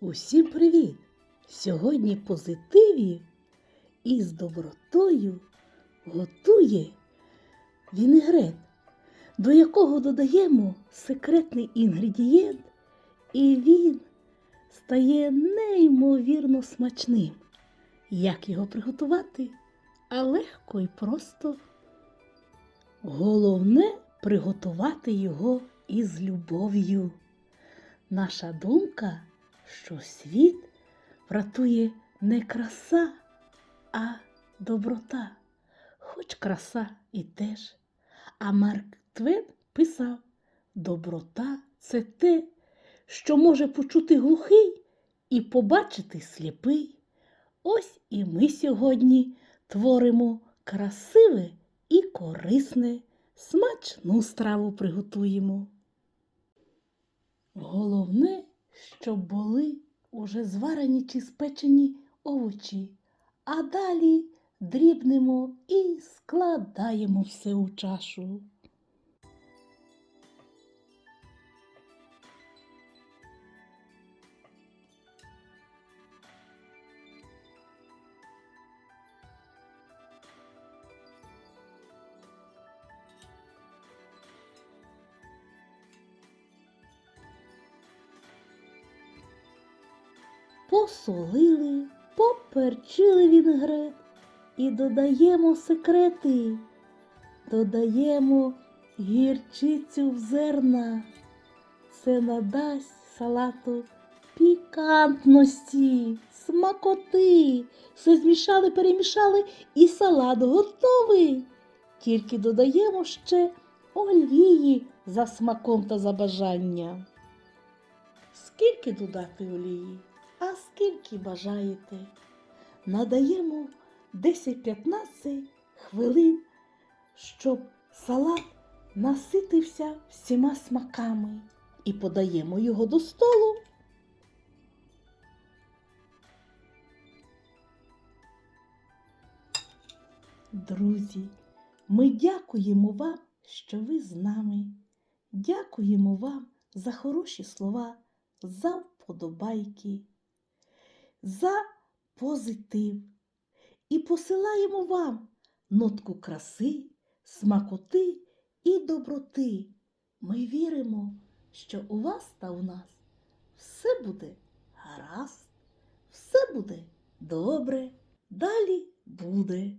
Усім привіт! Сьогодні позитиві і з добротою готує вінегрет, до якого додаємо секретний інгредієнт, і він стає неймовірно смачним. Як його приготувати? А легко і просто. Головне приготувати його із любов'ю. Наша думка, що світ врятує не краса, а доброта, хоч краса і теж. А Марк Твен писав: доброта це те, що може почути глухий і побачити сліпий. Ось і ми сьогодні творимо красиве і корисне, смачну страву приготуємо. Головне, щоб були уже зварені чи спечені овочі, а далі дрібнемо і складаємо все у чашу. Посолили, поперчили вінегрет і додаємо секрети. Додаємо гірчицю в зерна. Це надасть салату пікантності, смакоти. Все змішали, перемішали і салат готовий. Тільки додаємо ще олії за смаком та за бажанням. Скільки додати олії? А скільки бажаєте? Надаємо 10-15 хвилин, щоб салат наситився всіма смаками і подаємо його до столу. Друзі, ми дякуємо вам, що ви з нами. Дякуємо вам за хороші слова, за вподобайки, за позитив. І посилаємо вам нотку краси, смакоти і доброти. Ми віримо, що у вас та у нас все буде гаразд, все буде добре, далі буде.